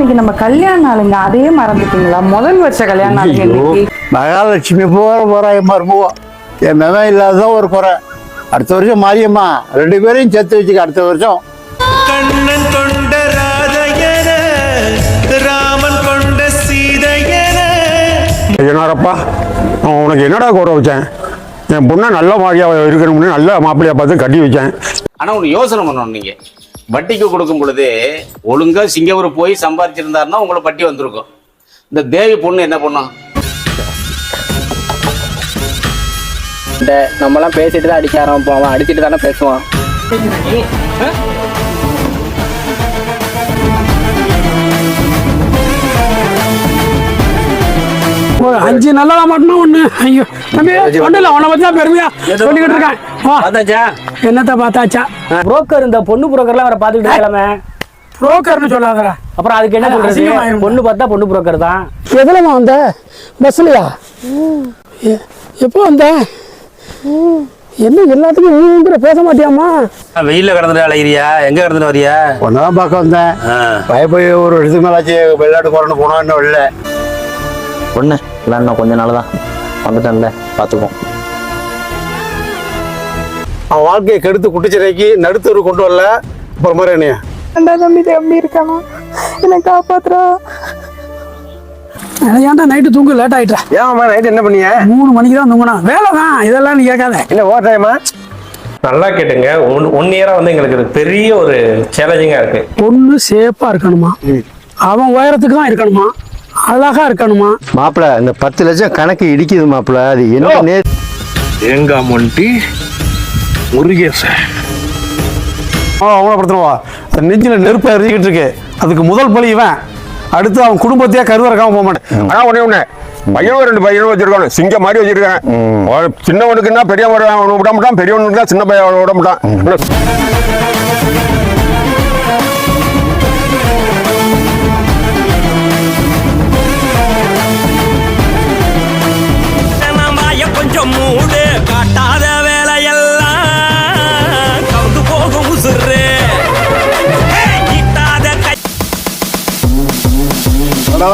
இன்னைக்கு நம்ம கல்யாண நாளுங்க அதே மறந்துட்டீங்களா? முதல் வருஷ கல்யாண நாளுங்க இன்னைக்கு. மகாலட்சுமி போகிறா என் மருமகம் என் மகன் இல்லாததான் ஒரு குறை. அடுத்த வருஷம் மாரியம்மா. ரெண்டு பேரையும் சேர்த்து வச்சுக்க அடுத்த வருஷம். கண்ணன் கொண்ட ராதையன ராமன் கொண்ட சீதையன. என்னடப்பா நான் உனக்கு என்னடா கூற வச்சேன்? என் பொண்ணை நல்ல மாதிரியாக இருக்கணும்னு நல்ல மாப்பிள்ளையா பார்த்து கட்டி வச்சேன். ஆனா ஒன்று யோசனை பண்ணணும் நீங்க. வட்டிக்கு கொடுக்கும் பொழுது ஒழுங்கா சிங்கப்பூர் போய் சம்பாதிச்சிருந்தாருன்னா உங்களை வட்டி வந்திருக்கும். இந்த தேவி பொண்ணு என்ன பண்ணும் இந்த நம்மலாம் பேசிட்டு தான் அடிக்க ஆரம்பிப்போம். அவன் அடிச்சிட்டு தானே பேசுவான் அஞ்சு நல்லதா மட்டும் ஒண்ணு. ஐயோ தம்பி ஒண்ணு இல்ல உன்னை பத்தி தான் பெருமையா சொல்லிக்கிட்டு இருக்கேன். வா. பார்த்தாச்சா? என்னத்த பார்த்தாச்சா? புரோக்கர் இந்த பொண்ணு புரோக்கர்லாம் அவரை பார்த்துக்கிட்டு இருக்கலாமே. புரோக்கர்னு சொல்லாதடா. அப்புறம் அதுக்கு என்ன அசிங்கமாயிரும். பொண்ணு பார்த்தா பொண்ணு புரோக்கர் தான். எதுலமா வந்த? பஸ்லயா எப்போ வந்த? என்ன எல்லாத்துக்கும் பேச மாட்டியாமா வெயில்ல கடந்துட்டு அலைகிறியா எங்க கடந்துட்டு வரியா? ஒன்னதான் பார்க்க வந்தேன். பயப்போய் ஒரு இடத்துக்கு மேலாச்சு வெளிநாட்டு போறேன்னு போனோம் இன்னும் இல்லை இல்லை இன்னும் கொஞ்ச நாள் தான். வந்துட்டேன்ல பார்த்துக்குவோம். அவன் வாழ்க்கையை கெடுத்து குட்டிச்சிறைக்கு நடுத்தரு கொண்டு வரல. அப்புறம் மாதிரி என்னைய. தம்பி தம்பி இருக்கானா என்னை காப்பாத்துறா. ஏன்டா நைட்டு தூங்க லேட் ஆயிட்டா? ஏன் நைட் என்ன பண்ணிய? மூணு மணிக்கு தான் தூங்கினா. வேலை தான் இதெல்லாம் நீ கேட்காத. என்ன ஓவர் டைமா நல்லா கேட்டுங்க. ஒன் ஒன் இயரா வந்து எங்களுக்கு பெரிய ஒரு சேலஞ்சிங்கா இருக்கு. பொண்ணு சேஃபா இருக்கணுமா? அவன் உயரத்துக்கு தான் இருக்கணுமா? அழகா இருக்கணுமா? மாப்பிள்ள இந்த பத்து லட்சம் கணக்கு இடிக்குது மாப்பிள்ள அது என்ன தேங்காய் மொண்டி முருகேசன் அவமானப்படுத்துவா நெஞ்சில நெருப்பை எரிஞ்சிக்கிட்டு இருக்கு. அதுக்கு முதல் பலி இவன். அடுத்து அவன் குடும்பத்தையே கருவறக்காம போக மாட்டேன். ஆனா ஒண்ணே ஒண்ணு. பையனும் ரெண்டு பையனும் வச்சிருக்கானு. சிங்க மாதிரி வச்சிருக்கேன். அவன் சின்னவனுக்குன்னா பெரியவன் விட மாட்டான். பெரியவனுக்கு சின்ன பையன் விட மாட்டான். ஆ